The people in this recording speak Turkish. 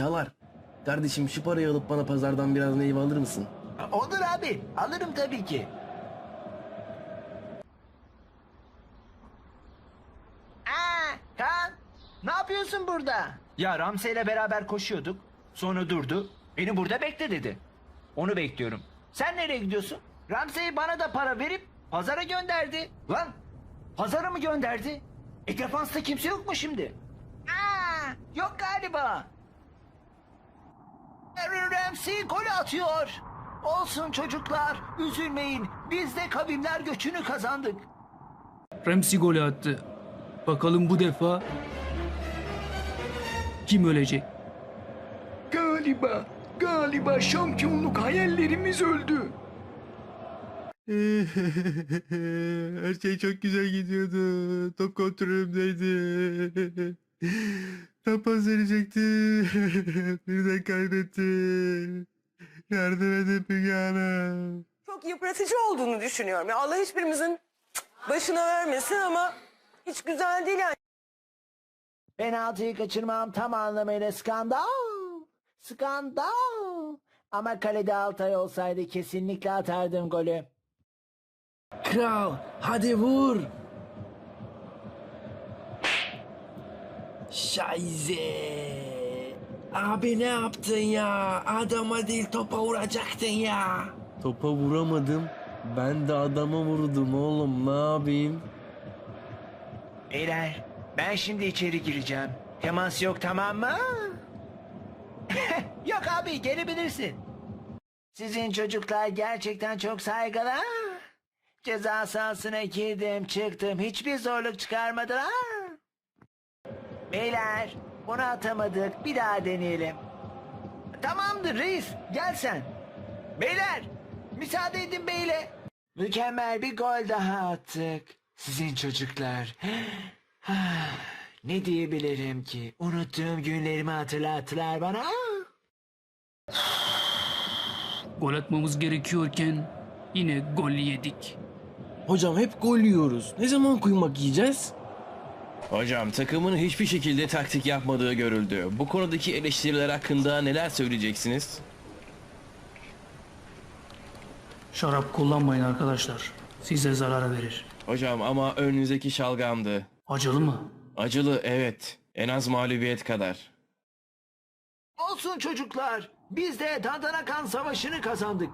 Çağlar. Kardeşim şu parayı alıp bana pazardan biraz meyve alır mısın? Olur abi. Alırım tabii ki. Aa, Kaan. Ne yapıyorsun burada? Ya Ramsey ile beraber koşuyorduk. Sonra durdu. Beni burada bekle dedi. Onu bekliyorum. Sen nereye gidiyorsun? Ramsey bana da para verip pazara gönderdi. Lan pazara mı gönderdi? E defansta kimse yok mu şimdi? Aa, yok galiba. Ramsey gol atıyor. Olsun çocuklar, üzülmeyin. Biz de kavimler göçünü kazandık. Ramsey golü attı. Bakalım bu defa kim ölecek? Galiba, galiba şampiyonluk hayallerimiz öldü. Her şey çok güzel gidiyordu. Top kontrolümdeydi. Top pas verecekti. Birden kaybetti. Yardım edin Müge Hanım. çok yıpratıcı olduğunu düşünüyorum. Ya Allah hiçbirimizin başına vermesin ama hiç güzel değil yani. Penaltıyı kaçırmam tam anlamıyla skandal. Skandal. Ama kalede Altay olsaydı kesinlikle atardım golü. Kral hadi vur. Şayze. Abi ne yaptın ya? Adama değil topa vuracaktın ya. Topa vuramadım. Ben de adama vurdum oğlum ne yapayım? Beyler ben şimdi içeri gireceğim. Temas yok tamam mı? yok abi gelebilirsin. Sizin çocuklar gerçekten çok saygılı. ha? Ceza sahasına girdim çıktım hiçbir zorluk çıkarmadılar. Beyler bunu atamadık bir daha deneyelim. Tamamdır reis gel sen. Beyler müsaade edin beyle. Mükemmel bir gol daha attık. Sizin çocuklar. ne diyebilirim ki? Unuttuğum günlerimi hatırlattılar bana. Gol atmamız gerekiyorken yine gol yedik. Hocam hep gol yiyoruz. Ne zaman kuymak yiyeceğiz? Hocam takımın hiçbir şekilde taktik yapmadığı görüldü. Bu konudaki eleştiriler hakkında neler söyleyeceksiniz? Şarap kullanmayın arkadaşlar. Size zarar verir. Hocam ama önünüzdeki şalgamdı. Acılı mı? Acılı evet. En az mağlubiyet kadar. Olsun çocuklar. Biz de Tantanakan Savaşı'nı kazandık.